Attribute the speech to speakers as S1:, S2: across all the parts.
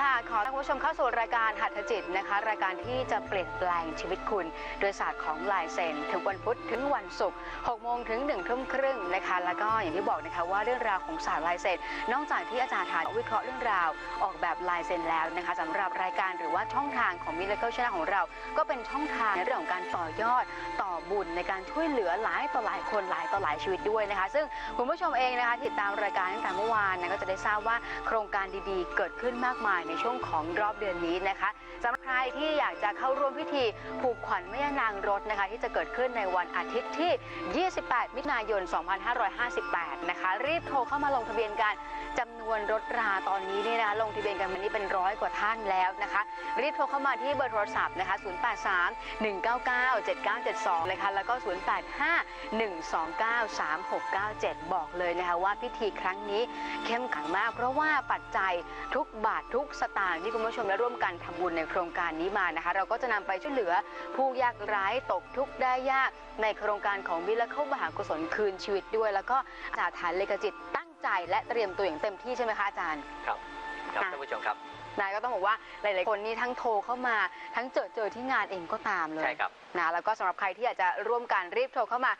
S1: ค่ะ ขอต้อนรับคุณผู้ชมเข้าสู่รายการหัตถจิตนะคะ รายการที่จะเปลี่ยนแปลงชีวิตคุณ โดยศาสตร์ของลายเซ็นถึงวันพุธถึงวันศุกร์6โมงถึง1ทุ่มครึ่งนะคะ แล้วก็อย่างที่บอกนะคะว่าเรื่องราวของศาสตร์ลายเซ็นนอกจากที่อาจารย์ฐานวิเคราะห์เรื่องราวออกแบบลายเซ็นแล้วนะคะสำหรับรายการหรือว่าช่องทางของ Miracle Channel ของเรา ก็เป็นช่องทางในเรื่องของการต่อยอดต่อบุญในการช่วยเหลือหลายต่อหลายคนหลายต่อหลายชีวิตด้วยนะคะ ซึ่งคุณผู้ชมเองนะคะติดตามรายการตั้งแต่เมื่อวานนะก็จะได้ทราบว่าโครงการดีๆ เกิดขึ้นมากมายในช่วงของรอบเดือนนี้นะคะสำหรับใครที่อยากจะเข้าร่วมพิธีผูกขวัญแม่ย่านางรถนะคะ ที่จะเกิดขึ้นในวันอาทิตย์ที่ 28 มิถุนายน 2558 นะคะ รีบโทรเข้ามาลงทะเบียนกัน จำนวนรถราตอนนี้เนี่ยนะคะลงทะเบียนกันวันนี้เป็นร้อยกว่าท่านแล้วนะคะรีบโทรเข้ามาที่เบอร์โทรศัพท์นะคะ 083 199 7972 เลยค่ะแล้วก็ 085 129 3697 บอกเลยนะคะว่าพิธีครั้งนี้เข้มขังมาก เพราะว่าปัจจัยทุกบาททุกสตางค์ที่คุณผู้ชมได้ร่วมกันทำบุญในโครงการนี้มานะคะ เราก็จะนำไปช่วยเหลือผู้ยากไร้ตกทุกข์ได้ยากในโครงการของมิลเข้ามหากุศลคืนชีวิตด้วย แล้วก็อาจารย์ฐานเลกจิต ใจและเตรียมตัวอย่างเต็มที่ใช่ไหมคะอาจารย์
S2: ครับครับ
S1: อะ
S2: ท่านผู้ชมครับ
S1: นายก็ต้องบอกว่าหลาย ๆ คนนี่ทั้งโทรเข้ามาทั้งเจอเจอที่งานเองก็ตามเลย
S2: ใช่ครับ
S1: นะแล้วก็สำหรับใครที่อยากจะร่วมกันรีบโทรเข้ามา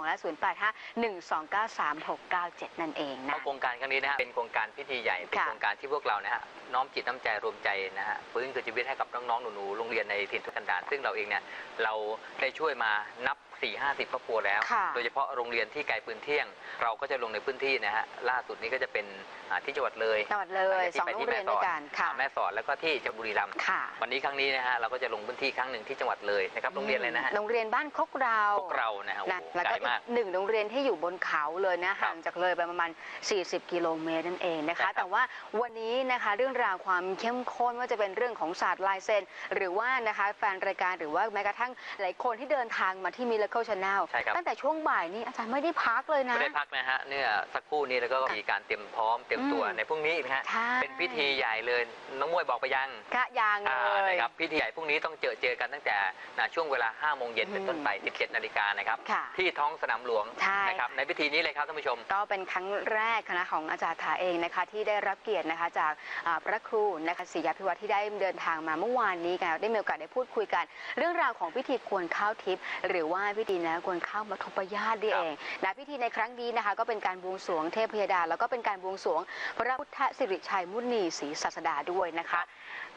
S1: 0831997972 และ 0851293697 นั่นเอง
S2: เพ
S1: นะ
S2: ราะโครงการครั้งนี้นะฮะเป็นโครงการพิธีใหญ่เป็น
S1: ค่ะ
S2: โครงการที่พวกเรานะฮะน้อมจิตน้ำใจรวมใจนะฮะฟื้นคืนชีวิตให้กับน้อง ๆ หนู ๆ โรงเรียนในถิ่นทุกกันดารซึ่งเราเองเนี่ยเราได้ช่วยมานับ 4 50ครอบครัวแล้ว
S1: ค่ะ
S2: โดยเฉพาะโรงเรียนที่ไกลปืนเที่ยง เราก็จะลงในพื้นที่นะฮะล่าสุดนี้ก็จะเป็นอ่าที่จังหวัดเลย
S1: จังหวัดเลย
S2: ที่
S1: สอง
S2: ไป
S1: โร
S2: ที่
S1: งเรียนด้วยกันค่ะ
S2: อ่าแม่สอดแล้วก็ที่จังหวัดบุรีรัมย์
S1: ค่ะ
S2: วันนี้ครั้งนี้นะฮะเราก็จะลงพื้นที่ครั้งหนึ่งที่จังหวัดเลยนะครับโรงเรียนเลยนะฮะ
S1: โรงเรียนบ้านคกเรา
S2: พวกเรานะฮะโอ้
S1: นะ
S2: โห
S1: แล้ว
S2: ไกล
S1: ก็อี
S2: มาก
S1: กหนึ่งโรงเรียนที่อยู่บนเขาเลยนะ ห่างจากเลยไปประมาณ 40 กิโลเมตรนั่นเองนะ
S2: ใช่ครั
S1: คะ
S2: บ
S1: แต่ว่าวันนี้นะคะเรื่องราวความเข้มข้นว่าจะเป็นเรื่องของศาสตร์ลายเซ็นหรือว่านะคะแฟนรายการหรือว่าแม้กระทั่งหลายคนที่เดินทางมาที่ Miracle Channel
S2: ใช่ครับ
S1: ตั้งแต่ช่วงบ่ายนี้อาจารย์ไม่ได้พักเลยนะ
S2: ไม่ได้พักนะฮะเนี่ยสักครู่นี้แล้วก็มีการเตรียมพร้อมเตรียมตัว
S1: อืม
S2: ในพรุ่งนี้นะฮะ
S1: ใช่
S2: เป็นพิธีใหญ่เลย น้องมวยบอกไปยัง
S1: กะยาง
S2: อ่า
S1: เลย
S2: นะครับพิธีใหญ่พรุ่งนี้ต้องเจอเจอกันตั้งแต่นะช่วงเวลา5โมงเย็นเป็นต้นไป 17 นาฬิกานะครับ
S1: ค่ะ
S2: ที่ท้องสนามหลวง
S1: ใช่
S2: นะครับในพิธีนี้เลยครับท่านผู้ชม
S1: ก็เป็นครั้งแรกคณะของอาจารย์ถาเองนะคะ ที่ได้รับเกียรตินะคะจากอ่าพระครูนะคะศรียาพิวัตรที่ได้เดินทางมาเมื่อวานนี้กันได้มีโอกาสได้พูดคุยกัน เรื่องราวของพิธีกวนข้าวทิพย์หรือว่าพิธีนะกวนข้าวมัทุปยาตนี่
S2: ครับ
S1: เองนะพิธีในครั้งนี้นะคะ ก็เป็นการบวงสรวงเทพยดา แล้วก็เป็นการบวงสรวงพระพุทธสิริชัยมุนีศรีศาสดาด้วยนะคะ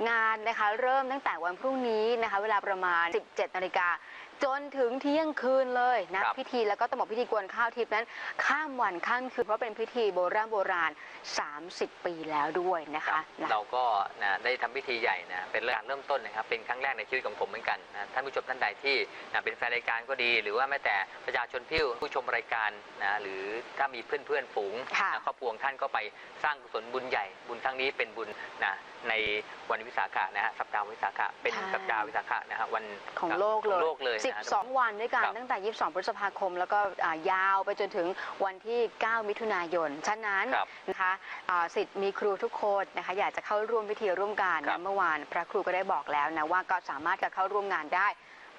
S1: งานนะคะเริ่มตั้งแต่วันพรุ่งนี้นะคะ เวลาประมาณ 17นาฬิกาจนถึงเที่ยงคืนเลยนะ ครับ พิธีแล้วก็ต้องบอกพิธีกวนข้าวทิพย์นั้น ข้ามวันข้ามคืนเพราะเป็นพิธีโบราณโบราณ 30 ปีแล้วด้วยนะคะนะ
S2: เราก็นะได้ทำพิธีใหญ่นะเป็นการเริ่มต้นนะครับเป็นครั้งแรกในชีวิตของผมเหมือนกันนะท่านผู้ชมท่านใดที่นะเป็นแฟนรายการก็ดี หรือว่าแม้แต่ประชาชนผู้ผู้ชมรายการนะหรือถ้ามีเพื่อนเพื่อนๆฝูง
S1: ค่ะ
S2: นะครอบครัวของท่านก็ไปสร้างกุศลบุญใหญ่ บุญครั้งนี้เป็นบุญนะในวันวิสาขะนะฮะสัปดาห์วิสาขะเป็น
S1: ใช่
S2: สัปดาห์วิสาขะนะฮะวัน
S1: ของโลกเลย
S2: ของโลกเลยนะฮะ
S1: 12 วันด้วยกัน
S2: ครับ
S1: ตั้งแต่ 22 พฤษภาคม แล้วก็อ่ายาวไปจนถึงวันที่ 9 มิถุนายน ฉะนั้น
S2: ครับ
S1: นะคะอ่าสิทธิ์มีครูทุกคนนะคะอยากจะเข้าร่วมพิธีร่วมกัน
S2: ครั
S1: นะ
S2: บ
S1: เมื่อวานพระครูก็ได้บอกแล้วนะว่าก็สามารถจะเข้าร่วมงานได้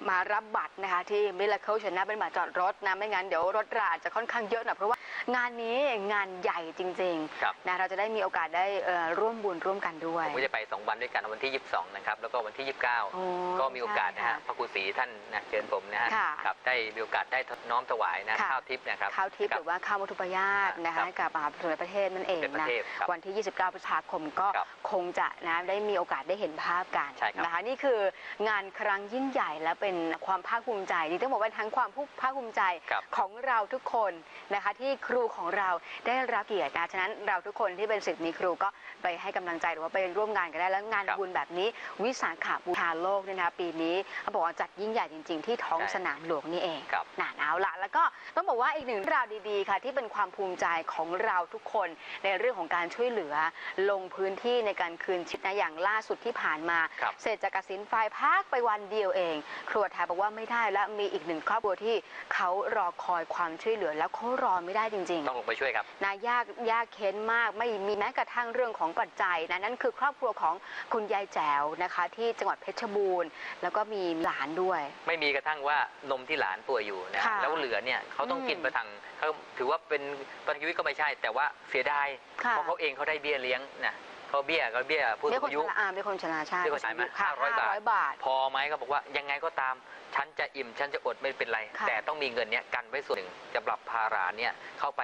S1: มารับบัตรนะคะที่ Miracle Channel เป็นบัตรจอดรถนะ ไม่งั้นเดี๋ยวรถราอาจจะค่อนข้างเยอะหน่อยเพราะว่า งานนี้งานใหญ่จริง
S2: ครับ
S1: ๆนะเราจะได้มีโอกาสได้เอ่อร่วมบุญร่วมกันด้วย
S2: ผมก็จะไป 2 วันด้วยกันวันที่ 22 นะครับ แล้วก็วันที่
S1: โอ้
S2: 29 ก็มีโอกาสนะ
S1: ใช่
S2: ฮะพระครูศรีท่านนะเชิญผมนะฮะ
S1: ค่ะ
S2: ครับได้มีโอกาสได้น้อมถวายนะ
S1: ค่ะ
S2: ข้าวทิพย์นะครับ
S1: ข้าวทิพย์
S2: ค
S1: ห
S2: รั
S1: รือว่าข้าวมัทุปยาตนะ
S2: ครั
S1: คะ
S2: บ
S1: กับมหาสมเด็จพระเทพนั่นเอง
S2: เป็นประ
S1: นะ
S2: เทศครับ
S1: วันที่ 29 พฤษภาคมก็
S2: ครับ
S1: คงจะนะได้มีโอกาสได้เห็นภาพกัน
S2: ใช่ครับ
S1: นะคะนี่คืองานครั้งยิ่งใหญ่และเป็นความภาคภูมิใจนี่ต้องบอกว่าทั้งความภาคภูมิใจ
S2: ครับ
S1: ของเราทุกคนนะคะที่ครูของเราได้รับเกียรตินะฉะนั้นเราทุกคนที่เป็นศิษย์มีครูก็ไปให้กำลังใจหรือว่าไปร่วมงานกันได้แล้วงาน
S2: ครับ
S1: บุญแบบนี้ วิสาขบูชาโลกเนี่ยนะคะปีนี้เขาบอกว่าจัดยิ่งใหญ่จริง ๆ ที่ท้อง
S2: ใช่
S1: สนามหลวงนี่เอง
S2: ครับ
S1: น่าเอาละแล้วก็ต้องบอกว่าอีกหนึ่งเรื่องราวดีๆค่ะ ที่เป็นความภูมิใจของเราทุกคนในเรื่องของการช่วยเหลือ ลงพื้นที่ในการคืนชีพนะอย่างล่าสุดที่ผ่านมา
S2: ครับ
S1: เสร็จจากกสินไฟล์พักไปวันเดียวเองครูรัวไทยบอกว่าไม่ได้และมีอีกหนึ่งครอบครัวที่เขารอคอยความช่วยเหลือแล้วเขารอไม่ได้จริงๆ
S3: ต้องลงไปช่วยครับ
S1: นะยากยากเค้นมากไม่มีแม้กระทั่งเรื่องของปัจจัยนะนั่นคือครอบครัวของคุณยายแจ๋วนะคะ ที่จังหวัดเพชรบูรณ์ แล้วก็มีหลานด้วย
S3: ไม่มีกระทั่งว่านมที่หลานป่วยอยู่นะ
S1: ค่ะ
S3: แล้วเหลือเนี่ยเขาต้อง
S1: อืม
S3: กินประทังเขาถือว่าเป็นประทังชีวิตก็ไม่ใช่ แต่ว่าเสียดาย
S1: ค่ะ
S3: เพราะเขาเองเขาได้เบี้ยเลี้ยงนะ เขาเบี้ยเขาเบี้ยผู้
S1: ไม่
S3: สู
S1: ค
S3: ง
S1: น
S3: อายุ
S1: ชราอ่าไม่คนชราใช่
S3: ไม่คนชราไหม
S1: ค่ะ
S3: 500บาท
S1: ห้าร้อยบาท
S3: พอไหมเขาบอกว่ายังไงก็ตาม ฉันจะอิ่ม ฉันจะอดไม่เป็นไร
S1: ค่ะ
S3: แต่ต้องมีเงินเนี้ยกันไว้ส่วนหนึ่งจะปรับภาระเนี่ยเข้าไป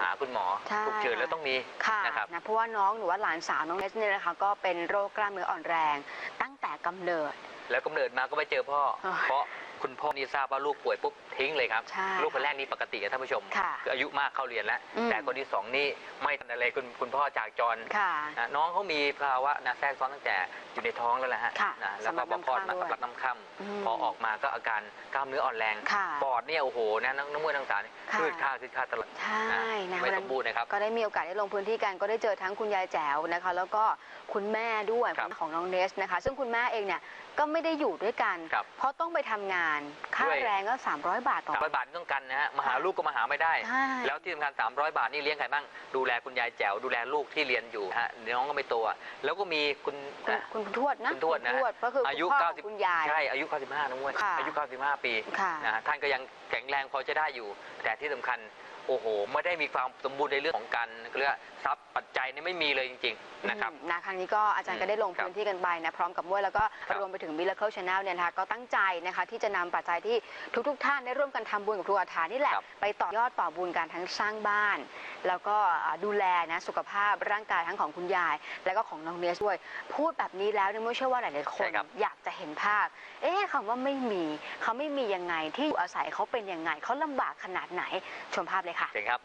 S3: หาคุณหมอ
S1: ใช่
S3: ฉุกเฉินแล้วต้องมี
S1: ค่ะ
S3: นะครับ
S1: นะเพราะว่าน้องหรือว่าหลานสาวน้องเนสเนี่ยนะคะก็เป็นโรคกล้ามเนื้ออ่อนแรง ตั้งแต่กำเนิด
S3: แล้วกำเนิดมาก็ไม่เจอพ่อ
S1: อ๋อ
S3: เพราะ คุณพ่อนี่ทราบว่าลูกป่วยปุ๊บทิ้งเลยครับ
S1: ใช่
S3: ลูกคนแรกนี่ปกติอะท่านผู้ชม
S1: ค่ะ
S3: คืออายุมากเข้าเรียนแล้ว
S1: อืม
S3: แต่คนที่สองนี่ไม่ทันอะไรคุณคุณพ่อจากจร
S1: ค่ะ
S3: นะน้องเขามีภาวะนะแทรกซ้อนตั้งแต่อยู่ในท้องแล้วแหละฮะ
S1: ค่ะ
S3: นะแล้ว
S1: สำหรั
S3: ก็
S1: บ
S3: พอคลอด
S1: น้ำคร่ำด้วย
S3: มารับน้ำค่
S1: อืมำ
S3: พอออกมาก็อาการกล้ามเนื้ออ่อนแรง
S1: ค่ะ
S3: ปอดเนี่ยโอ้โหนะน้ำน้ำมือน้ำตาเนี่ย
S1: ค่ะ
S3: คืดค่าคืดค่าตลอด
S1: ใช่นะ
S3: ไม่
S1: วัน
S3: ส
S1: นั้
S3: ม
S1: น
S3: บูรณ์นะครับ
S1: ก็ได้มีโอกาสได้ลงพื้นที่กันก็ได้เจอทั้งคุณยายแจ๋วนะคะ แล้วก็คุณแม่ด้วย
S3: ครับ
S1: ของน้องเนสนะคะ ซึ่งคุณแม่เองเนี่ย ก็ไม่ได้อยู่ด้วยกัน
S3: ครับ
S1: เพราะต้องไปทำงาน ค่า
S3: ด้วย
S1: แรงก็ 300 บาทต่อ
S3: สามร้อยบาทนี่ต้องกันนะฮะมาหาลูกก็มาหาไม่ได้
S1: ใช่
S3: แล้วที่สำคัญ300 บาทนี่เลี้ยงใครบ้าง ดูแลคุณยายแจ๋วดูแลลูกที่เรียนอยู่ฮะน้องก็ไม่โตอะแล้วก็มีคุณ
S1: คุณ
S3: นะ
S1: คุณทวดนะ
S3: คุณทวดนะ
S1: ก็คือ
S3: อายุ
S1: คุณพ่อ
S3: 90
S1: คุณยาย
S3: ใช่อายุ 95นะเว้ย
S1: ค่ะ
S3: อายุ 95 ปี
S1: ค่ะ
S3: นะท่านก็ยังแข็งแรงพอจะได้อยู่ แต่ที่สำคัญ โอ้โหไม่ได้มีความสมบูรณ์ในเรื่องของการเรียกว่าทรัพย์ปัจจัยนี่ไม่มีเลยจริงๆนะครับ
S1: อืมนะครั้งนี้ก็อาจารย์ก็ได้ลง
S3: ครับ
S1: พื้นที่กันไปนะพร้อมกับมวยแล้วก็
S3: ครับ
S1: รวมไปถึง Miracle Channel เนี่ยนะคะก็ตั้งใจนะคะที่จะนำปัจจัยที่ทุกๆท่านได้ร่วมกันทำบุญกับครูอาถานี่แหละ
S3: ครับ
S1: ไปต่อยอดต่อบุญการทั้งสร้างบ้าน แล้วก็อ่าดูแลนะสุขภาพร่างกายทั้งของคุณยาย แล้วก็ของน้องเนสด้วย พูดแบบนี้แล้วเนี่ยไม่เชื่อว่าหลายๆคน
S3: ใช่ครับ
S1: อยากจะเห็นภาพ เอ๊ะคำว่าไม่มีเขาไม่มียังไงที่อยู่อาศัยเขาเป็นยังไงเขาลำบากขนาดไหนชมภาพเลยค่ะ
S3: เชิญครับ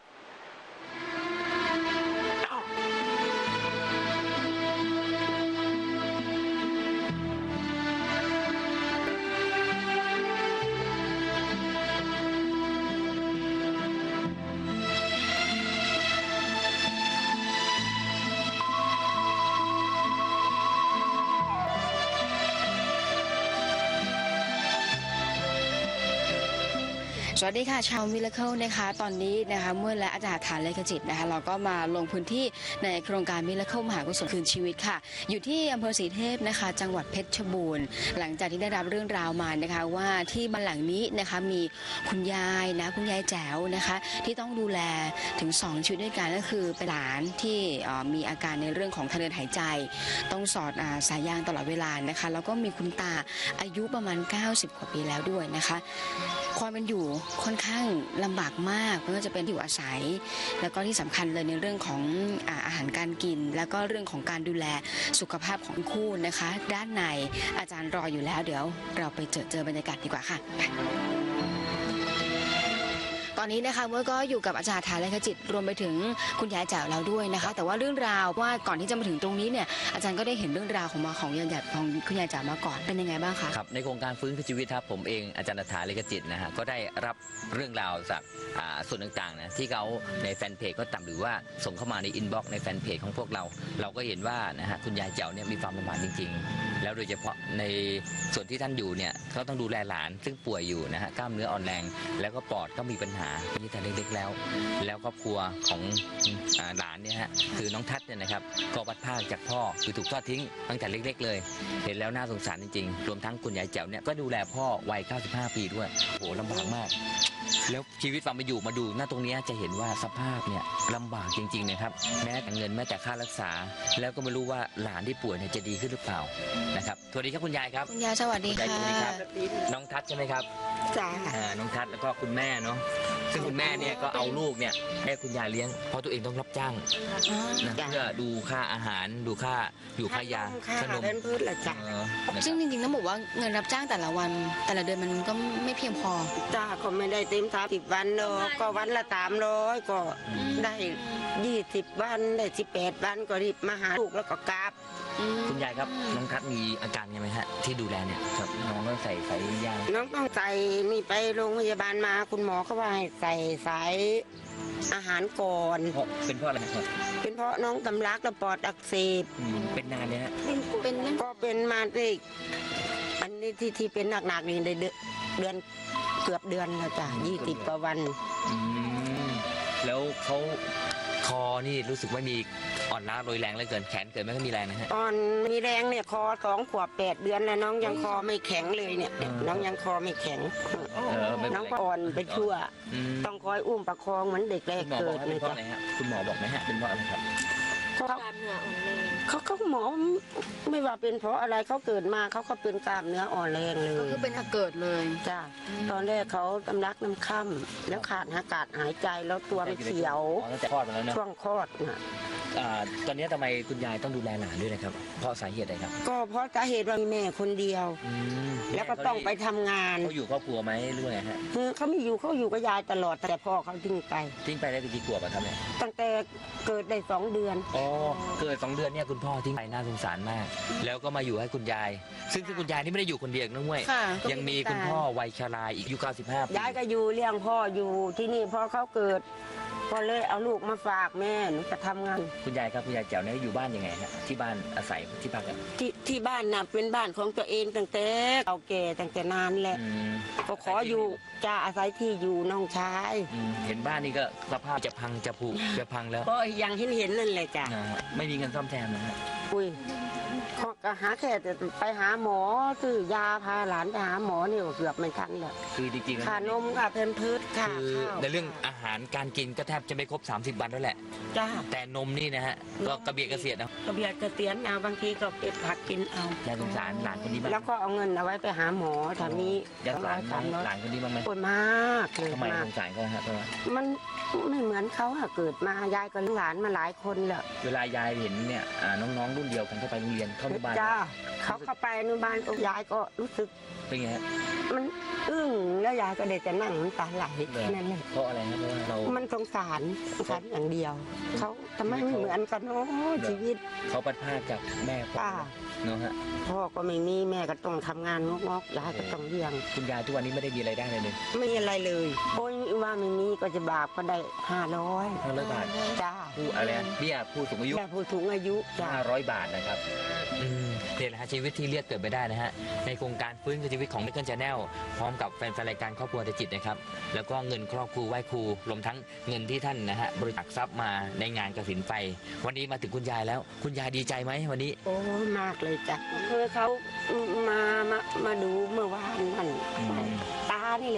S1: สวัสดีค่ะชาวมิลเลคิลนะคะ ตอนนี้นะคะเมื่อและอาจารย์ฐานเลขจิตนะคะ เราก็มาลงพื้นที่ในโครงการมิลเลคิลมหากุศลคืนชีวิตค่ะ อยู่ที่อำเภอศรีเทพนะคะ จังหวัดเพชรบูรณ์ หลังจากที่ได้รับเรื่องราวมานะคะ ว่าที่บ้านหลังนี้นะคะมีคุณยายนะคุณยายแจ๋วนะคะ ที่ต้องดูแลถึง 2ชีวิตด้วยกันก็คือเป็นหลานที่มีอาการในเรื่องของทางเดินหายใจ ต้องสอดสายยางตลอดเวลานะคะ แล้วก็มีคุณตาอายุประมาณ 90 กว่าปีแล้วด้วยนะคะ ความเป็นอยู่ค่อนข้างลำบากมากไม่ว่าจะเป็นที่อยู่อาศัย แล้วก็ที่สำคัญเลยในเรื่องของอาอาหารการกิน แล้วก็เรื่องของการดูแลสุขภาพของคู่นะคะ ด้านในอาจารย์รออยู่แล้ว เดี๋ยวเราไปเจอเจอบรรยากาศดีกว่าค่ะไป ตอนนี้นะคะเมื่อก็อยู่กับอาจารย์ฐานเลขจิต รวมไปถึงคุณยายแจ๋วเราด้วยนะคะ แต่ว่าเรื่องราวว่าก่อนที่จะมาถึงตรงนี้เนี่ยอาจารย์ก็ได้เห็นเรื่องราวของมาของยายแจ๋วของคุณยายแจ๋วมาก่อนเป็นยังไงบ้างคะ
S2: ครับในโครงการฟื้นคืนชีวิตครับผมเองอาจารย์อัฏฐาเลขจิตนะฮะก็ได้รับเรื่องราวจากส่วนต่างๆนะที่เขาในแฟนเพจก็ตามหรือว่าส่งเข้ามาในอินบ็อกซ์ในแฟนเพจของพวกเรา เราก็เห็นว่านะฮะคุณยายเจ้าเนี่ยมีความลำบากจริง ๆ แล้วโดยเฉพาะในส่วนที่ท่านอยู่เนี่ยเขาต้องดูแลหลานซึ่งป่วยอยู่นะฮะกล้ามเนื้ออ่อนแรงแล้วก็ปอดก็มีปัญหานี่แต่เล็กๆแล้ว แล้วครอบครัวของหลานเนี่ยฮะคือน้องทัศน์เนี่ยนะครับก็วัดภาคจากพ่อคือถูกทอดทิ้งตั้งแต่เล็ก ๆ เลย เห็นแล้วน่าสงสารจริงๆ รวมทั้งคุณยายแจ๋วเนี่ยก็ดูแลพ่อวัย 95 ปีด้วยโอ้โหลำบากมาก แล้วชีวิตความมาอยู่มาดูหน้าตรงเนี้ยจะเห็นว่าสภาพเนี่ยลำบากจริงๆนะครับ แม้แต่เงินแม้แต่ค่ารักษา แล้วก็ไม่รู้ว่าหลานที่ป่วยเนี่ยจะดีขึ้นหรือเปล่านะครับสวัสดีครับคุณยายครับ
S1: คุณยายสวัสดี
S2: คุณยาย
S1: ค่ะ
S2: สวัสดีครับ น้องทัศน์ใช่ไหมครับ
S4: จ้า
S2: อ่าน้องทัศน์แล้วก็คุณแม่เนาะซึ่งคุณแม่เนี่ยก็เอาลูกเนี่ยให้คุณยายเลี้ยงเพราะตัวเองต้องรับจ้าง
S1: อ๋อ
S2: นะเพื่อดูค่าอาหารดูค่าอยู่ค่ายา
S4: ค่า
S2: ขนม
S4: เป็นพืชละจ้า
S2: เออนะครับ
S1: ซึ่งจริงๆต้องบอกว่าเงินรับจ้างแต่ละวัน แต่ละเดือนมันก็ไม่เพียงพอ
S4: จ้าก็ไม่ได้เต็มสามสิบวันหรอกก็วันละสามร้อยก็ได้ยี่สิบวันได้สิบแปดวันก็รีบมาหาลูกแล้วก็กลับ
S2: คุณยายครับน้องทัศน์มีอาการไงไหมฮะที่ดูแลเนี่ยครับน้องต้องใส่สายยาง
S4: น้องต้องใส่นี่ไปโรงพยาบาลมาคุณหมอเขาว่าให้ใส่สายอาหารก่อน
S2: เพราะเป็นเพราะอะไรครับ
S4: เป็นเพราะน้องตำลักและปอดอักเสบ
S2: อืมเป็นนานเนี่ยฮะ
S1: เป็น
S4: ก็เป็นมาได้อันนี้ที่ที่เป็นหนักๆนี่ได้เดือน เดือนเกือบเดือนแล้วจ้ะยี่สิบกว่าวัน
S2: อืมแล้วเขาคอนี่รู้สึกว่ามีอ่อนล้าโรยแรงเหลือเกินแขนเกิดไม่ค่อยมีแรงนะฮะ
S4: ตอนมีแรงเนี่ยคอสองขวบแปดเดือนแล้วน้องยังคอไม่แข็งเลยเนี่ย
S2: อืม
S4: น้องยังคอไม่แข็ง
S2: เออไม่เป็นไร
S4: น้องก็อ่อนไปชั่ว
S2: อืม
S4: ต้องคอยอุ้มประคองเหมือนเด็กแรก
S2: คุณหมอบอก
S4: เกิด
S2: ให้
S4: เล
S2: เป็น
S4: ย
S2: เพราะ
S4: จ้ะ
S2: อะไรฮะคุณหมอบอกไหมฮะเป็นเพราะอะไรครับ
S4: เขา
S5: กล้ามเนื้ออ่อนแรง
S4: เขาเขาหมอไม่ว่าเป็นเพราะอะไรเขาเกิดมาเขาก็เป็นกล้ามเนื้ออ่อนแรงเล
S1: ก็
S4: ย
S1: คือเป็นอาเกิดเลย
S4: จ้ะตอนแรกเขาตำลักน้ำค่ำแล้วขาดอากาศหายใจแล้วตัวมันเขียว
S2: อ๋อตั้งแต่คลอดมาแล้วเนอะ
S4: ช่วงคลอดน่ะ
S2: อ่าตอนนี้ทำไมคุณยายต้องดูแลหลานด้วยนะครับ เพราะสาเหตุอะไรครับ
S4: ก็เพราะสาเหตุว่ามีแม่คนเดียว
S2: อืม
S4: แล้วก็ต้องไปทำงาน
S2: เขาอยู่ครอบครัวไหมหรือว่าไงฮะ
S4: คือเขาไม่อยู่เขาอยู่กับยายตลอดแต่พ่อเขาทิ้งไป
S2: ทิ้งไปได้เป็นกี่ขวบอะครับเนี่ย
S4: ตั้งแต่เกิดได้สองเดือน
S2: อ๋อเกิดสองเดือนเนี่ยคุณพ่อทิ้งไปน่าสงสารมาก แล้วก็มาอยู่ให้คุณยาย ซึ่งซึ่งคุณยายนี่ไม่ได้อยู่คนเดียวนะเว้ย
S4: ค่ะ
S2: ยังมีคุณพ่อวัยชราอีกอายุ95ปี
S4: ยายก็อยู่เลี้ยงพ่ออยู่ที่นี่พอเขาเกิด ก็เลยเอาลูกมาฝากแม่หนูจะทำงาน
S2: คุณยายครับคุณยายแจ๋วเนี่ยอยู่บ้านยังไงฮะที่บ้านอาศัยที่พักอะ
S4: ที่ที่บ้านน่ะเป็นบ้านของตัวเองตั้งแต่เก่าแก่ตั้งแต่นานแหละ
S2: อืม
S4: ก็ขออยู่จะอาศัยที่อยู่น้องชาย
S2: อืมเห็นบ้านนี่ก็สภาพจะพังจะผุจะพังแล้ว
S4: ก็ยังเห็นเห็นๆนั่นแหละจ้ะ
S2: นะฮะไม่มีเงินซ่อมแซมนะฮะ
S4: อุ้ยเขาก็หาแค่จะไปหาหมอซื้อยาพาหลานไปหาหมอเนี่ยก็เกือบไม่ทันแล้ว
S2: คือจริงๆแล้ว
S4: ค่านมค่ะเพนพืชค่ะ
S2: คือ
S4: ข้าว
S2: ในเรื่องอาหารการกินก็แทบจะไม่ครบ 30 วันแล้วแหละ
S4: จ้า
S2: แต่นมนี่นะฮะก็กระเบียดกระเสียดนะ
S4: กระเบียดกระเตียนเอาบางทีก็เก็บผักกินเอา
S2: ยายสงสารหลานคนนี้บ้าง
S4: แล้วก็เอาเงินเอาไว้ไปหาหมอถ้ามี
S2: ยายสงสาร
S4: สามร้อย
S2: หลานคนนี้บ้างไหม
S4: ปวดมากเลย
S2: ทำไม
S4: มาก
S2: สงสารเขาฮะเพราะว่า
S4: มันไม่เหมือนเขาอะเกิดมายายกับหลานมาหลายคนแล้ว
S2: เวลายายเห็นเนี่ยอ่าน้องๆรุ่นเดียวกันเข้าไปโรงเรียนเข้าโรงพยาบาล
S4: จ้าเขาเข้าไปอนุบาลก็ยายก็รู้สึก
S2: เป็นไงฮะ
S4: มันอึ้งแล้วยายก็เด็จะนั่งน้ำตาไหล
S2: เลย
S4: นั่นแหละ
S2: เพราะอะไรฮะเพราะว่าเรา
S4: มันสงสารสงสารอย่างเดียว เขาทำไมไม่เหมือนกันเนาะชีวิต
S2: เขาปัดพรากจากแม่พ่อ
S4: ป้า
S2: เนาะฮะ
S4: พ่อก็ไม่มีแม่ก็ต้องทำงานงอกๆยายก็ต้องเลี้ยง
S2: คุณยายทุกวันนี้ไม่ได้มีรายได้เลยเลย
S4: ไม่มีอะไรเลยโอ้ยว่าไม่มีก็จะบาปก็ได้ห้าร้อย
S2: ห้าร้อยบาท
S4: จ้า
S2: ผู้อะไรนะเบี้ยผู้สูงอายุ
S4: แม่ผู้สูงอายุจ้า
S2: 500 บาทนะครับอืมเนี่ยแหละฮะชีวิตที่เรียกเกิดไปได้นะฮะ ในโครงการฟื้นคืนชีวิตของ m ม c กิล Channel พร้อมกับแฟนๆรายการครอบครัวเดจิตนะครับ แล้วก็เงินครอบครูไหว้ครูรวมทั้งเงินที่ท่านนะฮะบริจาคทรัพย์มาในงานกสินไปวันนี้มาถึงคุณยายแล้ว คุณยายดีใจไหมวันนี้
S4: โอ้ยมากเลยจ้ะคือเขามามามาดูเมื่อวานนั่น
S2: อืม
S4: ตานี่แห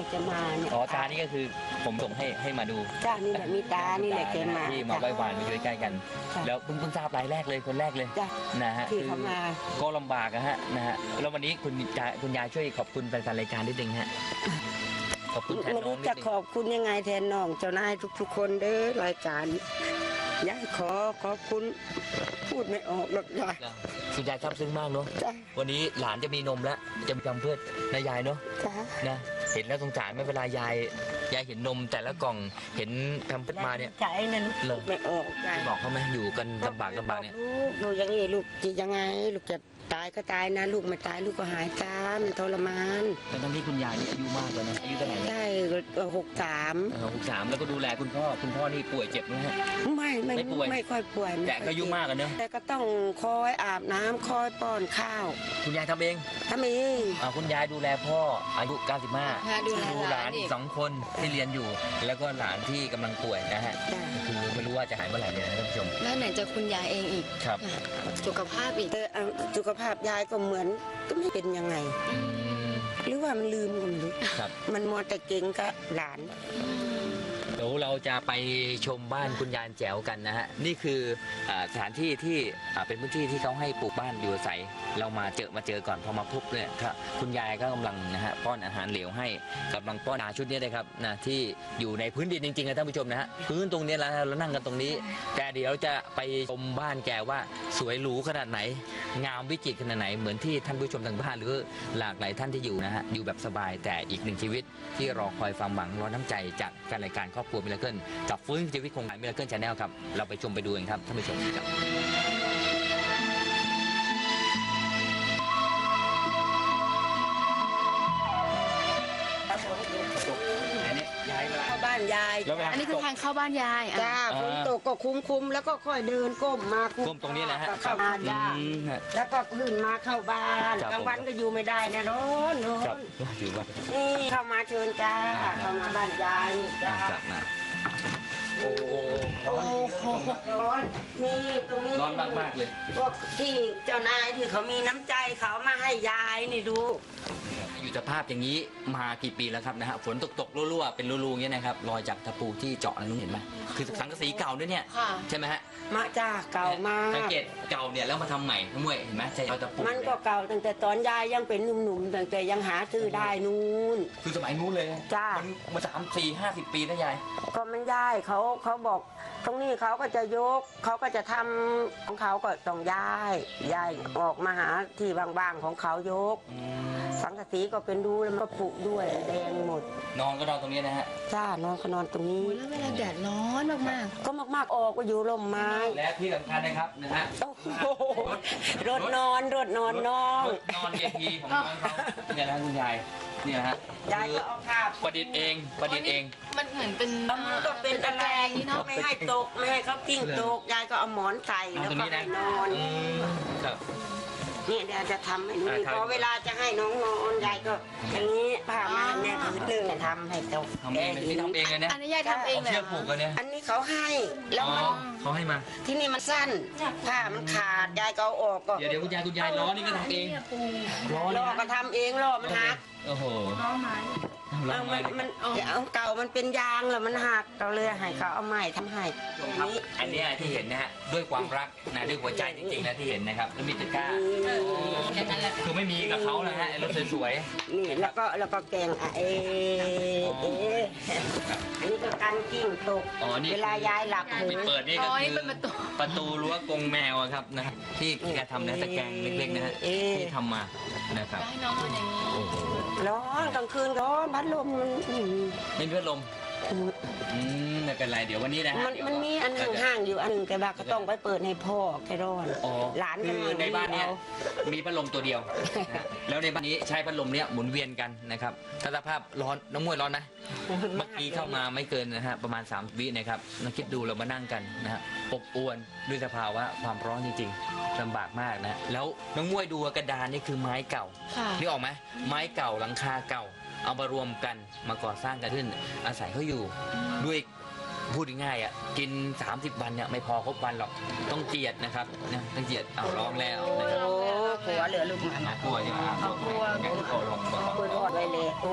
S4: ละจะมาเนี่ย
S2: อ๋อตานี่ก็คือผมส่งให้ให้มาดู
S4: จ้านี่แหละมีตานี่แหละแกมา
S2: ที่มาไหว้วานมาช่วยใกล้กัน
S4: จ้ะ
S2: แล้วเพิ่งเพิ่งทราบรายแรกเลยคนแรกเลย
S4: จ้ะ
S2: นะฮะ
S4: ที่
S2: คือ
S4: เขามา
S2: ก็ลำบากอะฮะนะฮะแล้ววันนี้คุณยายคุณยายช่วยขอบคุณแฟนๆรายการนิดนึงฮะขอบคุณแทน
S4: ไม่
S2: น้อง
S4: รู้
S2: นิด
S4: จะ
S2: นึง
S4: ขอบคุณยังไงแทนน้องเจ้านายทุกๆ คนเด้อรายการยายขอขอบคุณพูดไม่ออกหรอกยาย
S2: นะคุณยายซาบซึ้งมากเนาะ
S4: จ้า
S2: วันนี้หลานจะมีนมแล้วจะมีจำเพื่อนนายยายเนาะ
S4: จ้า
S2: นะ เห็นแล้วสงสารไม่เวลายายยายเห็นนมแต่ละกล่องเห็นแพมเพิร์สมาเนี่ย
S4: ใจนั่น
S2: เหรอ
S4: ไม่ออกยาย
S2: บอกเขาไหมอยู่กันลำบากลำบากเนี่ย
S4: ลูกลูกอย่างนี้ลูกจะยังไง ลูกจะ ตายก็ตายนะลูกไม่ตายลูกก็หายตามมันทรมาน
S2: แต่ตอนนี้คุณยายนี่อายุมากแล้วนะอายุเท่าไหร่เนี่ย
S4: ได้หกสาม
S2: หกสามแล้วก็ดูแลคุณพ่อคุณพ่อนี่ป่วยเจ็บนะฮะ
S4: ไม่ไม่
S2: ไม่ป่วย
S4: ไม่ค่อยป่วย
S2: แต่ก็อายุมากอะเนอะ
S4: แต่ก็ต้องคอยอาบน้ำคอยป้อนข้าว
S2: คุณยายทำเอง
S4: ทำเอง
S2: อ่าคุณยายดูแลพ่ออายุ95
S1: ค่ะดูแล
S2: ดู
S1: ห
S2: ห
S1: ลา
S2: ลานน
S1: อี
S2: อี
S1: ก
S2: กสองคนที่เรียนอยู่ แล้วก็หลานที่กำลังป่วยนะฮะ
S4: จ้ะ
S2: คือไม่รู้ว่าจะหายเมื่อไหร่เลยนะท่านผู้ชม
S1: แล้วไหนจะคุณยายเองอีก
S2: ครับ
S1: สุขภาพอีก
S4: แต่เอาสุขภาพยายก็เหมือนก็ไม่เป็นยังไง
S2: อืม
S4: หรือว่ามันลืมกันหรือ
S2: ครับ
S4: มันมัวแต่เก่งกับหลาน
S2: เดี๋ยวเราจะไปชมบ้านคุณยายแจ๋วกันนะฮะนี่คืออาสถานที่ที่อ่าเป็นพื้นที่ที่เขาให้ปลูกบ้านอยู่อาศัย เรามาเจอมาเจอก่อนพอมาพบเนี่ยครับคุณยายก็กำลังนะฮะป้อนอาหารเหลวให้กำลังป้อนอาชุดนี้เลยครับนะที่อยู่ในพื้นดินจริงๆนะท่านผู้ชมนะฮะพื้นตรงนี้แล้วเรานั่งกันตรงนี้ แต่เดี๋ยวจะไปชมบ้านแกว่าสวยหรูขนาดไหน งามวิจิตรขนาดไหนเหมือนที่ท่านผู้ชมทางบ้านหรือหลากหลายท่านที่อยู่นะฮะอยู่แบบสบายแต่อีกหนึ่งชีวิตที่รอคอยความหวังรอน้ำใจจากแฟนรายการครอบครัวครัวมิราเกิลกับฟื้นชีวิตโครงการมิราเกิลชาแนลครับเราไปชมไปดูเองครับท่านผู้ชมครับ แล้วเวลา
S1: อันนี้คือทางเข้าบ้านยายอะ
S4: จ้าฝนตกก็คุ้มคุ้มๆแล้วก็ค่อยเดินก้มมา
S2: ก้มตรงนี้นะฮะ
S4: ก็เข้ามาจ้า
S2: อืมฮะ
S4: แล้วก็ขึ้นมาเข้าบ้าน
S2: ครับ
S4: กลางวันก็อยู่ไม่ได้นะร้อนร้อ
S2: ครับ
S4: น
S2: ถือว่า
S4: นี่เข้ามาเชิญจ้าเข้ามาบ้านยายนี่จ้า
S2: จับมาโอ้โห
S4: โอ้โหร้อนนี่ตรงนี้
S2: ร้อนมากๆเลย
S4: พวกที่เจ้านายที่เขามีน้ำใจเขามาให้ยายนี่ดู
S2: อยู่สภาพอย่างนี้มากี่ปีแล้วครับนะฮะฝนตกตกๆรั่วๆเป็นรูๆอย่างเงี้ยนะครับรอยจากตะปูที่เจาะนั่นเห็นไหมคือสังกะสีเก่าด้วยเนี่ย
S1: ค่ะ
S2: ใช่ไหมฮะ
S4: มาจ้าเก่ามาก
S2: สังเกตเก่าเนี่ยแล้วมาทำใหม่น้องมวยเห็นไหมใช่เอาตะปู
S4: มันก็เก่าตั้งแต่ตอนยายยังเป็นหนุ่มๆตั้งแต่ยังหาซื้อได้นู่น
S2: คือสมัยนู้นเลย
S4: จ้า
S2: มันมาสามสี่ห้าสิบปีนะยาย
S4: ก็มันย้ายเขาเขาบอก ตรงนี้เขาก็จะยกเขาก็จะทำของเขาก็ต้องย้ายย้ายออกมาหาที่บางๆของเขายก สังกะสีก็เป็นรูแล้วมันก็ผุด้วยแดงหมด
S2: นอนก็นอนตรงนี้นะฮะ
S4: จ้านอนก็นอนตรงนี้
S1: โอ้ยแล้วเวลาแดดร้อนมาก
S4: ก็มากๆออกก็อยู่ร่มไม้
S2: และที่สำคัญนะครับนะฮะ
S4: โอ้โหรถนอนรถนอนน้อง
S2: รถนอนเอพีของน้องเขาเนี่ยนะคุณยายเนี่ยนะฮะ
S4: ยายก็เอาผ้า
S2: ประดิษฐ์เองประดิษฐ์เอง
S1: ๆ มันเหมือนเป็น
S4: แล้วมันก็เป็นตะแกรง
S1: นี่เนาะ
S4: ไม่ให้ตกไม่ให้เขากิ้งตกยายก็เอาหมอนใส่
S2: เอา
S4: แล้ว
S2: ตรง
S4: ก็
S2: นี้
S4: ให้
S2: นะ
S4: นอน
S2: อืมครับ
S4: นี่เดี๋ยวจะทำให้ดู
S2: อ่าทำ
S4: พอเวลาจะให้น้องนอนยายก็อย่างนี้ผ้ามาแม่ผืนหนึ่งทำให้ตก
S2: ทำเองเลยนี่ทำเองเลยนะ
S1: อันนี้ยายทำเอง
S2: เอา
S1: เลย
S2: เชือกผูกกันเนี่ย
S4: อันนี้เขาให้แล้ว
S2: อ๋อ
S4: มัน
S2: เขาให้มา
S4: ที่นี่มันสั้นผ้ามันขาดยายก็เอาออกก็
S2: เดี๋ยวเดี๋ยวคุณยายคุณยายล้อนี่ก็ทำเองล้อ
S4: ล
S2: นี่
S4: อกก็ทำเองลอกมันหัก
S2: โอ้โห ล้อ
S4: เอา
S2: ไม้
S4: มันมันเอาเก่ามันเป็นยางแล้วมันหักเราเลยให้เขาเอาใหม่ทำให้ตรง
S2: ครับ
S4: นี้
S2: อันเนี้ยที่เห็นนะฮะด้วยความรักนะด้วยหัวใจจริงๆนะที่เห็นนะครับแล้วมีตะกร้า
S1: อย่างนั้นแหละ
S2: คือไม่มีกับเขานะฮะไอ้รถสวย
S4: นี่แล้วก็แล้วก็แกงอะเอเออันนี้ก็กันกิ้งตก
S2: ๆอ๋อนี่
S4: เวลายายหลับ
S2: คือ
S4: หู
S2: ปิดเปิดนี่ก็
S1: อ๋อ
S2: คื
S1: นี่
S2: อ
S1: เป็นประตู
S2: ประตูรั้วกรงแมวอะครับนะครับที่แกทำนะตะแกรงเล็กๆนะฮะที่ทำมานะครับ
S1: ให้น้องนอนอย่างนี้
S2: โอ้โห
S4: ร้อนกลางคืนร้อนพัดลมมันอืม
S2: ไม่มีพัดลมอืมไม่เป็นไรเดี๋ยววันนี้นะฮะ
S4: มัน
S2: เดี๋ยว
S4: มันมีอัน
S2: เราจะ
S4: ห่างๆอยู่อันหนึ่งแต่ว่าก็ต้องไปเปิดให้พ่อแค่ร้อน
S2: อ๋อ
S4: หลาน
S2: คือในบ้านเนี้ย
S4: เอา
S2: มีพัดลมตัวเดียวนะฮะแล้วในบ้านนี้ใช้พัดลมเนี้ยหมุนเวียนกันนะครับถ้าสภาพร้อนน้องมวยร้อนนะ เมื่อกี้เข้ามาไม่เกินนะฮะประมาณ 3 วินะครับลองคิดดูเรามานั่งกันนะฮะอบอวนด้วยสภาวะความร้อนจริงๆลำบากมากนะ แล้วน้องมวยดูว่ากระดานนี่คือไม้เก่า
S1: ค่ะ
S2: นึกออกไหมไม้เก่าหลังคาเก่า เอามารวมกันมาก่อสร้างกันขึ้น อาศัยเขาอยู่ด้วยพูดง่ายๆอะกิน 30 วันเนี่ยไม่พอครบวันหรอกต้องเจียดนะครับนะต้องเจียดเอาร้องแล้วนะครับ
S4: โอ้ผัวเหลือลูกหมา
S2: น่ากลัวใช่ไหมครับ
S1: เอากลัว
S2: งั้นก็ลองมาลอง
S4: คุยทอดไว้เลยโอ้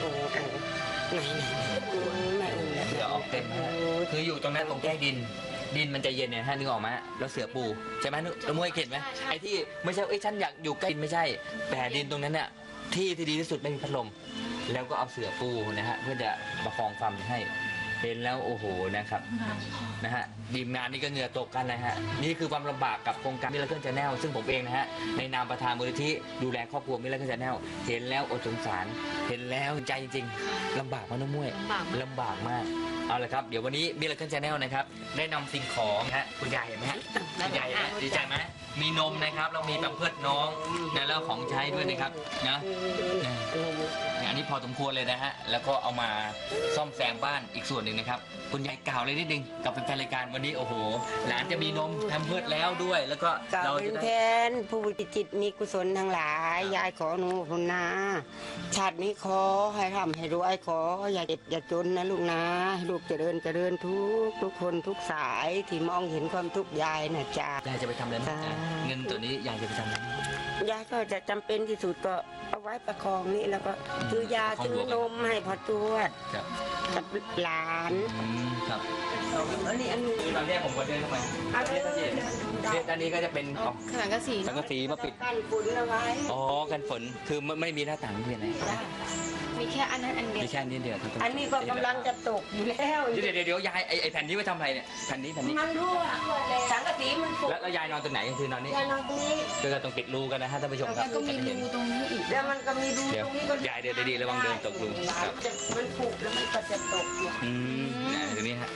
S4: โอ้โอ้ไหนโอ้ไม่อุ่นแล้ว
S2: เสือออกเต็มนะฮะคืออยู่ตรงนั้นตรงใต้ดิน ดินมันจะเย็นเนี่ยฮะนึกออกไหมแล้วเสือปูใช่ไหมนึกแล้วมวยเข็ดไหมไอ้ที่ไม่ใช่เอ้ยฉันอยากอยู่ใกล้ดินไม่ใช่ แต่ดินตรงนั้นเนี่ย ที่ที่ดีที่สุดไม่มีพัดลม แล้วก็เอาเสือปูนะฮะเพื่อจะประคองความให้เห็นแล้วโอ้โหนะครับนะฮะดีมงานนี่ก็เหงื่อตกกันนะฮะนี่คือความลำบากกับโครงการมิลเลอร์แชนแนลซึ่งผมเองนะฮะในนามประธานมูลนิธิดูแลครอบครัวมิลเลอร์แชนแนลเห็นแล้วอดสงสาร เห็นแล้วใจจริงๆลำบากมากน้องมวย
S1: ลำบากมาก
S2: ลำบากมากเอาละครับเดี๋ยววันนี้มิลเลอร์แชนแนลนะครับได้นำสิ่งของนะฮะคุณยายเห็นไหมฮะคุณยายเห็นไหมดีใจไหมมีนมนะครับเรามีแบบเพื่อนน้องนะแล้วของใช้ด้วยนะครับนะอันนี้พอสมควรเลยนะฮะแล้วก็เอามาซ่อมแซมบ้านอีกส่วนหนึ่งนะครับคุณยายกล่าวเลยนิดนึงกับแฟนๆรายการวันนี้โอ้โห หลานจะมีนมทำเพื่อแล้วด้วย แล้วก็
S4: กล่าว
S2: เรา
S4: เป็
S2: จะ
S4: น
S2: ได้
S4: แทนผู้จิตมีกุศลทั้งหลาย ยายขอหนูพุนนาชาตินี้ขอให้ทำให้รวยขออย่าเจ็บอย่าจนนะลูกนะให้ลูกเจริญเจริญทุกทุกคนทุกสายที่มองเห็นความทุกข์ยายนะจ๊ะ
S2: ยายจะไปทำอะไรไหม
S4: จ้า
S2: เงินตัวนี้ยายจะไปทำอะไร
S4: ยายก็จะจำเป็นที่สุดก็เอาไว้ประคองนี่แล้วก็ซื้อยา
S2: ประคอง
S4: ซื้อ
S2: ลูก
S4: นมให้พอตรวจ
S2: ครับ
S4: กับหลาน
S2: อืมครับ
S4: อันนี้อันนี้
S2: ตอนแรกผมก็เดินเข้ามา
S4: อันนี้
S2: เนี่ยด้านนี้ก็จะเป็นอ๋อ
S1: สังกะสี
S2: สังกะสีมาปิด
S4: กันฝุ่นเอาไว้
S2: อ๋อกันฝนคือไม่ไม่มีหน้าต่างเพียงไหน
S1: มีแค่อันนั้นอันเดียว
S2: มีแค่นี้เดียวครับ
S4: อันนี้ก็กำลังจะตกอยู่แล้ว
S2: เดี๋ยวเดี๋ยวเดี๋ยวยายไอ้ไอ้แผ่นนี้ไว้ทำอะไรเนี่ยแผ่นนี้แผ่นนี้
S4: มันรั่วสังกะสีมันฝุ่น
S2: แล้วแล้วยายนอนตรงไหนกลางคืนนอนนี่
S4: ยายนอนตรงนี้
S2: คือเราต้องปิดรูกันนะฮะท่านผู้ชมค
S1: แล้
S2: รับ
S1: วก็มีรูตรงนี้อีก
S4: แล้วมันก็มีรู
S2: เดี๋ยว
S4: ตรงนี้ก็
S2: ยายเดินดีๆระวังเดินตกรูครับ
S4: จะมันผุแล้วมันก็จะตกอยู่
S2: อืมนะตรงนี้ฮะ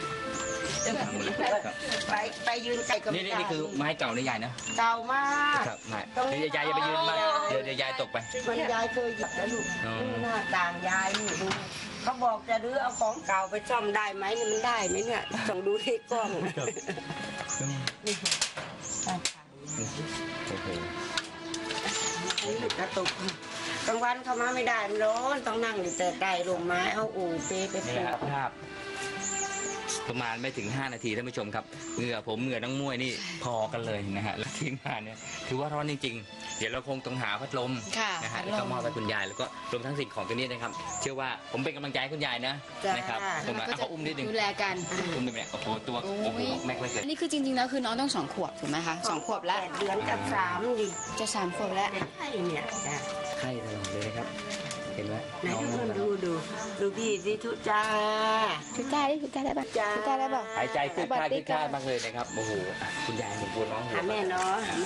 S4: ไปไปยืนไกลกับ
S2: นี่นี่นี่คือไม้เก่านี่ยายนะ
S4: เก่ามาก
S2: ครับไม้เดี๋ยวยายอย่าไปยืนมาเดี๋ยวเดี๋ยวยายตกไป
S4: มันยายเคยหยิบแล้วลูก
S2: อ๋อ
S4: นี่หน้าต่างยายนี่ดูเขาบอกจะรื้อเอาของเก่าไปซ่อมได้ไหมเนี่ยมันได้ไหมเนี่ยต้องดูที่กล้องนี่ค่ะ
S6: โอ้โห
S4: กระตุกกลางวันเข้ามาไม่ได้มันร้อนต้องนั่งอยู่แต่ใต้ร่มไม้เอาอู่เปไปป
S6: นี่
S4: ลู
S6: ค
S4: ก
S6: รับภาพ ประมาณไม่ถึง 5 นาทีท่านผู้ชมครับเหงื่อผมเหงื่อน้องมวยนี่พอกันเลยนะฮะแล้วทีมงานเนี่ยถือว่าร้อนจริงๆ เดี๋ยวเราคงต้องหาพัดลม
S1: ค่ะ
S6: นะฮะ
S1: พัดลม
S6: แล้วก็มอบให้คุณยายแล้วก็รวมทั้งสิ่งของตัวนี้นะครับ เชื่อว่าผมเป็นกำลังใจให้คุณยายนะ
S4: จ้าน
S6: นะครับตรงนั้นอะขออุ้มนิดนึง
S1: ดูแลกัน
S6: อุ้มนิดนึงโอ้โหตัว
S1: โอ้
S6: โอ้โห
S1: ย
S6: แม็กเลยเกิน
S1: อันนี้คือจริงๆแล้วคือน้องต้องสองขวบถูกไหมคะสองขวบแล้ว
S4: แปดเดือนกับสามดิ
S1: จะสามขวบแล้ว
S4: ใช่เนี่ยจ้ะ
S6: ไข้ตลอดเลยนะครับ เห็นไหม
S4: ไหน
S6: น้อง
S4: ทุก
S6: นั่
S4: คน
S6: ง
S4: ดูดูดูพี่สิทุจ้า
S1: ทุกจ้าได้ทุกจ้าได้ปะ
S4: จ้า
S1: ทุกจ้าได้ปะ
S6: หายใจขึ้น
S1: บัต
S6: คาด
S1: รติ๊
S6: ขึ้
S1: ก
S6: นคาดมากเลยนะครับโอ้โหอะคุณยายผมกลัวน้องหั
S4: หาวแม่เนาะหาแม่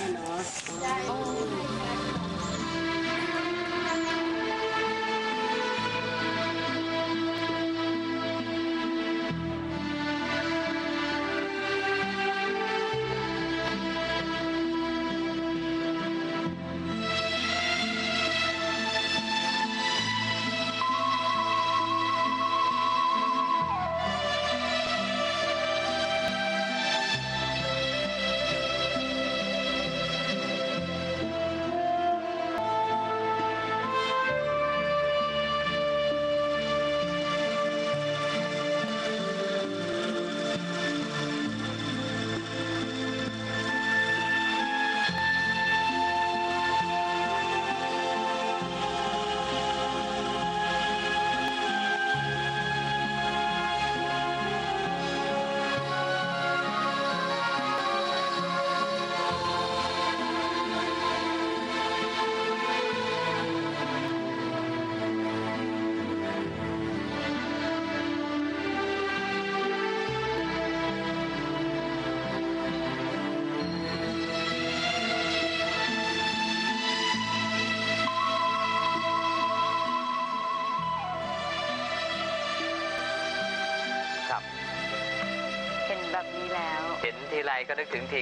S2: ก็นึกถึงที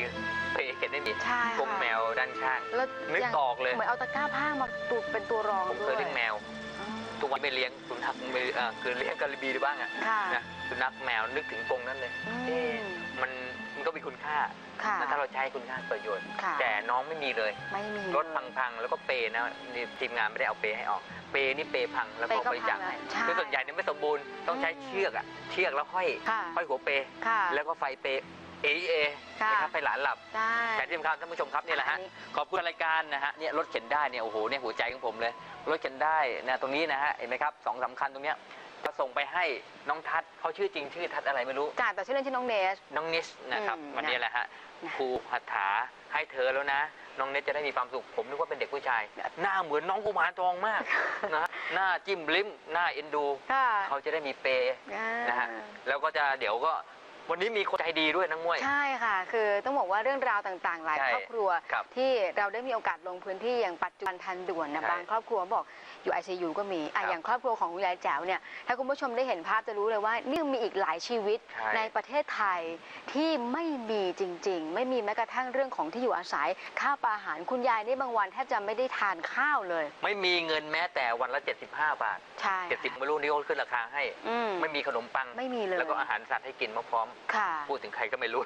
S2: เคยเห็นได้มี
S1: ใช่
S2: กรง
S1: ค่ะ
S2: แมวด้านข้าง
S1: แล้ว
S2: นึก
S1: ยัง
S2: ออกเลย
S1: เหมือนเอาตะกร้าผ้ามาตูเป็นตัวรอง
S2: ผมเค
S1: ด้วย
S2: เลี้ยงแมว
S1: อ๋อ
S2: ทุกวันไม่เลี้ยงสุนัขไม่เอ่อคือเลี้ยงกระบีหรือบ้างอะ
S1: ค่ะ
S2: นะสุนัขแมวนึกถึงกรงนั้นเลย
S1: อื
S2: เอ๊ะ
S1: ม
S2: มันมันก็มีคุณค่า
S1: ค่ะ
S2: นะถ้าเราใช้คุณค่าประโยชน์
S1: ค่ะ
S2: แต่น้องไม่มีเลย
S1: ไม่มี
S2: รถพังๆแล้วก็เปย์นะนี่ทีมงานไม่ได้เอาเปย์ให้ออก เปย์นี่เปย์พังแล้ว
S1: เป
S2: ก็
S1: ย์ก็
S2: บริจาค
S1: พัง
S2: ให้
S1: อะใช่
S2: คือส่วนใหญ่เนี่ยไม่สมบูรณ์ต้องใช้
S1: อืม
S2: เชือกอะเชือกแล้วห้อย
S1: ค่ะ
S2: ห้อยหัวเปย์
S1: ค่ะ
S2: แล้วก็ไฟเปย์ เอเอ
S1: ค่ะ
S2: นะครับให้หลานหลับ
S1: ได้
S2: แต่ที่สำคัญท่านผู้ชมครับนี่แหละฮะ
S1: อันนี้
S2: ขอบคุณรายการนะฮะเนี่ยรถเข็นได้เนี่ยโอ้โหเนี่ยหัวใจของผมเลยรถเข็นได้นะตรงนี้นะฮะเห็นไหมครับสองสำคัญตรงเนี้ยก็ส่งไปให้น้องทัศน์เขาชื่อจริงชื่อทัศน์อะไรไม่รู้
S1: จ่าแต่ชื่อเล่นชื่อน้องเนส
S2: น้องนิสนะครับ
S1: อืม
S2: วันนี้แหละฮะ
S1: นะ
S2: ครูหัตถาให้เธอแล้วนะ น้องเนสจะได้มีความสุขผมนึกว่าเป็นเด็กผู้ชาย หน้าเหมือนน้องกุมารทองมากนะหน้าจิ้มลิ้ม หน้าเอ็นดู
S1: ค่ะ
S2: เขาจะได้มีเปย์
S1: อ่า
S2: นะฮะแล้วก็จะเดี๋ยวก็ วันนี้มีคนใจดีด้วยนักมวย
S1: ใช่ค่ะ คือต้องบอกว่าเรื่องราวต่างๆ หลาย
S2: ใช่
S1: ครอบครัว
S2: ครับ
S1: ที่เราได้มีโอกาสลงพื้นที่อย่างปัจจุบันทันด่วนนะ
S2: ใช่
S1: บางครอบครัวบอกอยู่ ICU ก็มีอะ
S2: ครับ
S1: อย่างครอบครัวของคุณยายแจ๋วเนี่ยถ้าคุณผู้ชมได้เห็นภาพจะรู้เลยว่านี่มีอีกหลายชีวิต
S2: ใช่
S1: ในประเทศไทยที่ไม่มีจริง ๆ ไม่มีแม้กระทั่งเรื่องของที่อยู่อาศัยข้าวปลาอาหารคุณยายนี่บางวันแทบจะไม่ได้ทานข้าวเลย
S2: ไม่มีเงินแม้แต่วันละ 75 บาท
S1: ใช่
S2: 70ไม่รู้นี่เขาขึ้นราคาให้
S1: อืม
S2: ไม่มีขนมปัง
S1: ไม่มีเลย
S2: แล้วก็อาหารสัตว์ให้กินมาพร้อม
S1: ค่ะ
S2: พูดถึงใครก็ไม่รู้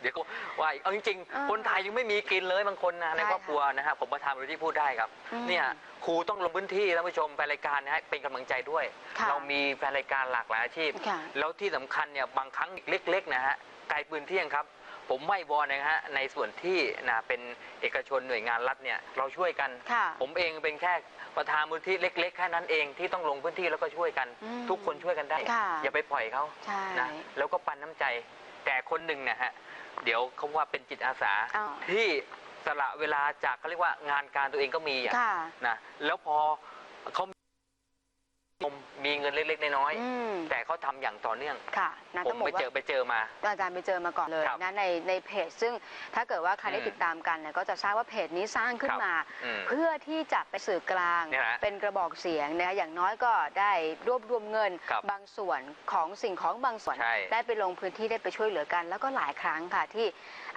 S2: เดี๋ยวก็ว่าอีกเอาจริง
S1: อ่า
S2: ๆคนไทยยังไม่มีกินเลยบางคนนะใน
S1: ใช่
S2: ครอบครัวนะฮะผมประธานบริที่พูดได้ครับ
S1: อืม
S2: เนี่ยครูต้องลงพื้นที่ท่านผู้ชมแฟนรายการนะฮะเป็นกำลังใจด้วย
S1: ค่ะ
S2: เรามีแฟนรายการหลากหลายอาชีพ
S1: ค่ะ
S2: แล้วที่สำคัญเนี่ยบางครั้งเล็กๆนะฮะไกลปืนเที่ยงครับ ผมไม่วอนนะฮะในส่วนที่นะเป็นเอกชนหน่วยงานรัฐเนี่ยเราช่วยกัน
S1: ค่ะ
S2: ผมเองเป็นแค่ประธานมูลที่เล็กๆแค่นั้นเองที่ต้องลงพื้นที่แล้วก็ช่วยกัน
S1: อืม
S2: ทุกคนช่วยกันได้
S1: ค่ะ
S2: อย่าไปปล่อยเขา
S1: ใช่
S2: นะแล้วก็ปันน้ำใจแต่คนหนึ่งนะฮะเดี๋ยวเขาว่าเป็นจิตอาสา
S1: อ้าว
S2: ที่สละเวลาจากเขาเรียกว่างานการตัวเองก็มีอะ
S1: ค่ะ
S2: นะแล้วพอเขา มีเงินเล็กๆน้อย
S1: อืม
S2: ๆแต่เขาทำอย่างต่อเนื่อง
S1: ค่ะนะ
S2: ผ
S1: ต้อ
S2: ม
S1: งบอ
S2: ไป
S1: กว่า
S2: เจอไปเจอมา
S1: อาจารย์ไปเจอมาก่อนเลย
S2: ครับ
S1: นะในในเพจ ซึ่งถ้าเกิดว่าใครได้
S2: อืม
S1: ติดตามกันเนี่ยก็จะทราบว่าเพจนี้สร้างขึ้น
S2: ครับ
S1: มา
S2: อืม
S1: เพื่อที่จะไปสื่อกลาง
S2: เนี่ยนะ
S1: เป็นกระบอกเสียงนะคะอย่างน้อยก็ได้รวบรวมเงิน
S2: ครับ
S1: บางส่วนของสิ่งของบางส่วน
S2: ใช่
S1: ได้ไปลงพื้นที่ได้ไปช่วยเหลือกัน แล้วก็หลายครั้งค่ะที่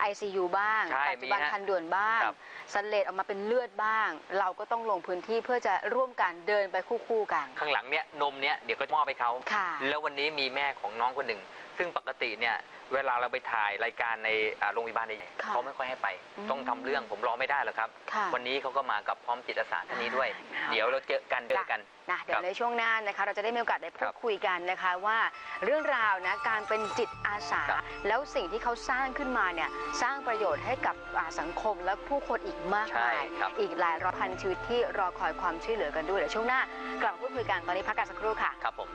S1: ICU บ้าง
S2: ใช่
S1: ปัจจุบัน
S2: มีฮะ
S1: ทันด่วนบ้าง
S2: ครับ
S1: สเลดออกมาเป็นเลือดบ้าง เราก็ต้องลงพื้นที่เพื่อจะร่วมกันเดินไปคู่ๆกัน
S2: ข้างหลังเนี้ยนมเนี้ยเดี๋ยวก็มอบให้เขา
S1: ค่ะ
S2: แล้ววันนี้มีแม่ของน้องคนหนึ่ง ซึ่งปกติเนี่ยเวลาเราไปถ่ายรายการในอ่าโรงพยาบาลใหญ่ๆ
S1: ค่ะ
S2: เขาไม่ค่อยให้ไป
S1: อืม
S2: ต้องทำเรื่องผมรอไม่ได้หรอกครับ
S1: ค่ะ
S2: วันนี้เขาก็มากับพร้อมจิตอาสาท่านนี้ด้วย
S1: อ่า
S2: เดี๋ยวเราเจอกันเจอกัน
S1: นะเดี๋ย
S2: ครั
S1: ว
S2: บ
S1: ในช่วงหน้านะคะ เราจะได้มีโอกาสได้พู
S2: ครั
S1: ด
S2: บ
S1: คุยกันนะคะว่าเรื่องราวนะการเป็นจิตอาสา
S2: ครับ
S1: แล้วสิ่งที่เขาสร้างขึ้นมาเนี่ยสร้างประโยชน์ให้กับอ่าสังคมและผู้คนอีกมาก
S2: ใช่
S1: มาย
S2: ครับ
S1: อีกหลายร้อยพันชีวิตที่รอคอยความช่วยเหลือกันด้วยเดี๋ยวช่วงหน้ากลับมาพูดคุยกันตอนนี้พักกันสักครู่ค่ะ
S2: ครับผม